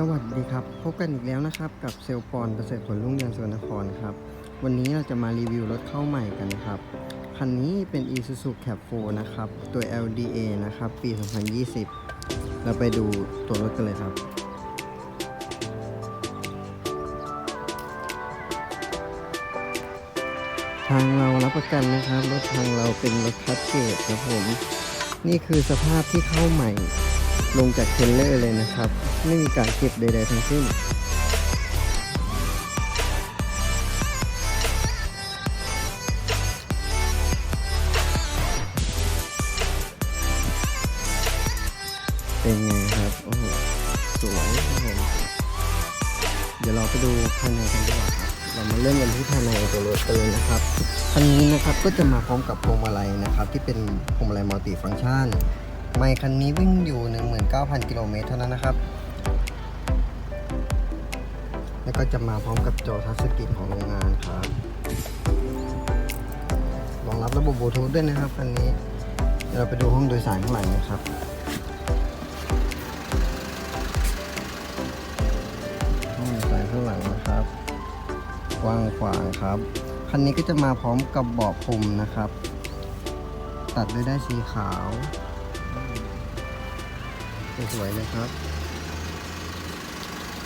สวัสดีครับ พบกันอีกแล้วนะครับ กับเซลปอนประเสริฐผลรุ่งเรืองสกลนครครับ วันนี้เราจะมารีวิวรถเข้าใหม่กันนะครับ คันนี้เป็น Isuzu Cap 4นะครับ ตัว LDA นะครับ ปี 2020 เราไปดูตัวรถกันเลยครับ ทางเรารับประกันนะครับ รถทางเราเป็นรถคัดเกรดครับผม นี่คือสภาพที่เข้าใหม่ ลงจากเทรลเลอร์เลยนะครับ ไม่มีการเก็บใดๆทั้งสิ้น เป็นไงครับ โอ้โห สวยครับผมเดี๋ยวเราไปดูภายในกันดีกว่าครับเรามาเริ่มกันที่ภายในตัวรถกันเลยนะครับคันนี้นะครับก็จะมาพร้อมกับพวงมาลัยนะครับ ที่เป็นพวงมาลัยมัลติฟังก์ชัน ไมค์คันนี้วิ่งอยู่ 19,000 กิโลเมตรเท่านั้นนะครับ แล้วก็จะมาพร้อมกับจอทัชสกรีนของโรงงานครับรองรับระบบบลูทูธด้วยนะครับคันนี้ เดี๋ยวเราไปดูห้องโดยสารข้างหลังนะครับห้องโดยสารข้างหลังนะครับ กว้างขวางครับ คันนี้ก็จะมาพร้อมกับเบาะพรมนะครับ ตัดด้วยได้ายสีขาว สวยๆเลยครับ